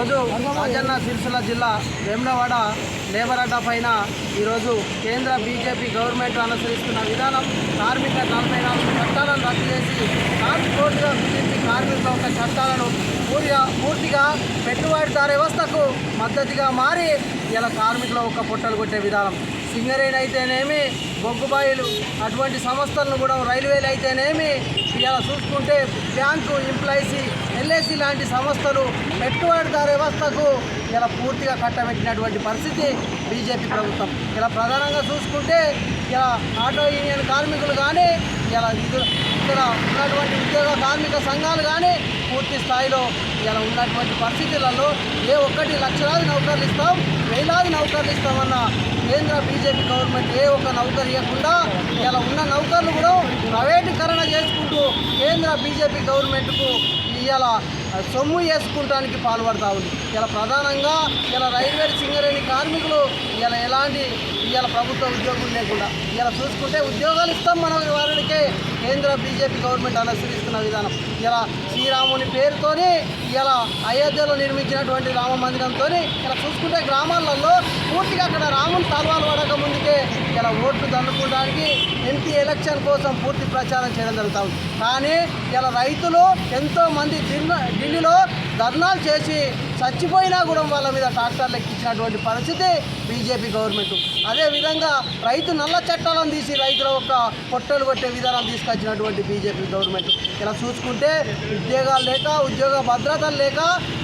ఈరోజు రాజన్న సిరిసిల్ల జిల్లా వేములవాడ లేబర్ అడ్డా పైన ఈరోజు కేంద్ర బీజేపీ గవర్నమెంట్ అనుసరిస్తున్న విధానం కార్మిక నలభై నాలుగు చట్టాలను రద్దు చేసి కోర్టుగా బీజేపీ కార్మికుల యొక్క చట్టాలను పూర్తిగా పూర్తిగా పెట్టుబడిదారు వ్యవస్థకు మద్దతుగా మారి ఇలా కార్మికుల ఒక పొట్టలు కొట్టే విధానం. సింగరేణి అయితేనేమి బొగ్గుబాయిలు అటువంటి సంస్థలను కూడా రైల్వేలు అయితేనేమి ఇలా చూసుకుంటే బ్యాంకు ఎంప్లాయీసీ ఎల్ఐసి లాంటి సంస్థలు పెట్టుబడిదారు వ్యవస్థకు ఇలా పూర్తిగా కట్టబెట్టినటువంటి పరిస్థితి బీజేపీ ప్రభుత్వం. ఇలా ప్రధానంగా చూసుకుంటే ఇలా ఆటో యూనియన్ కార్మికులు కానీ ఇలా ఇక్కడ ఉన్నటువంటి ఉద్యోగ కార్మిక సంఘాలు కానీ పూర్తి స్థాయిలో ఇలా ఉన్నటువంటి పరిస్థితులలో ఏ ఒక్కటి లక్షలాది నౌకర్లు ఇస్తాం వేలాది నౌకర్లు ఇస్తామన్న కేంద్ర బీజేపీ గవర్నమెంట్ ఏ ఒక్క నౌకరు ఇవ్వకుండా ఇలా ఉన్న నౌకర్లు కూడా ప్రైవేటీకరణ చేసుకుంటూ కేంద్ర బీజేపీ గవర్నమెంట్కు ఇలా సొమ్ము వేసుకుంటానికి పాల్పడతా ఉంది. ఇలా ప్రధానంగా ఇలా రైల్వే సింగరే కార్మికులు ఇలా ఎలాంటి ఇవాళ ప్రభుత్వ ఉద్యోగులు లేకుండా ఇలా చూసుకుంటే ఉద్యోగాలు ఇస్తాం మన వారికి కేంద్ర బీజేపీ గవర్నమెంట్ అనుసరిస్తున్న విధానం. ఇలా శ్రీరాముని పేరుతోని ఇలా అయోధ్యలో నిర్మించినటువంటి రామ మందిరంతో ఇలా చూసుకుంటే గ్రామాలలో పూర్తిగా అక్కడ రాముని తలవాలు పడక ముందుకే ఇలా ఓట్లు దండుకోవడానికి ఎంపీ ఎలక్షన్ కోసం పూర్తి ప్రచారం చేయడం జరుగుతుంది కానీ ఇలా రైతులు ఎంతోమంది ఢిల్లీలో ధర్నాలు చేసి చచ్చిపోయినా కూడా వాళ్ళ మీద ట్రాక్టర్లు ఎక్కించినటువంటి పరిస్థితి బీజేపీ గవర్నమెంట్. అదేవిధంగా రైతు నల్ల చట్టాలను తీసి రైతుల యొక్క పొట్టలు కొట్టే విధానం తీసుకొచ్చినటువంటి బీజేపీ గవర్నమెంట్. ఇలా చూసుకుంటే ఉద్యోగాలు లేక ఉద్యోగ భద్రతలు లేక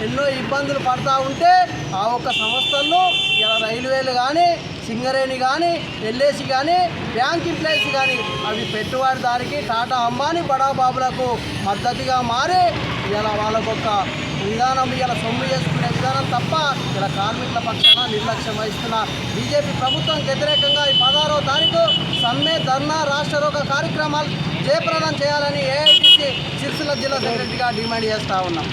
ఎన్నో ఇబ్బందులు పడతా ఉంటే ఆ ఒక్క సంస్థల్లో ఇలా రైల్వేలు కానీ సింగరేణి కానీ ఎల్ఏసి కానీ బ్యాంక్ ఎంప్లాయీస్ కానీ అవి పెట్టుబడిదారికి టాటా అంబానీ బడాబాబులకు మద్దతుగా మారి ఇలా వాళ్ళకొక విధానం ఇలా సొమ్ము చేసుకునే విధానం తప్ప ఇలా కార్మికుల పక్షాన నిర్లక్ష్యం వహిస్తున్న బీజేపీ ప్రభుత్వం వ్యతిరేకంగా ఈ పదహారో తారీఖు సమ్మె ధర్నా రాష్ట్ర రోగ కార్యక్రమాలు జయప్రదం చేయాలని ఏఐటీసీ సిరిసిల్ల జిల్లా సెక్రటరీగా డిమాండ్ చేస్తూ ఉన్నాం.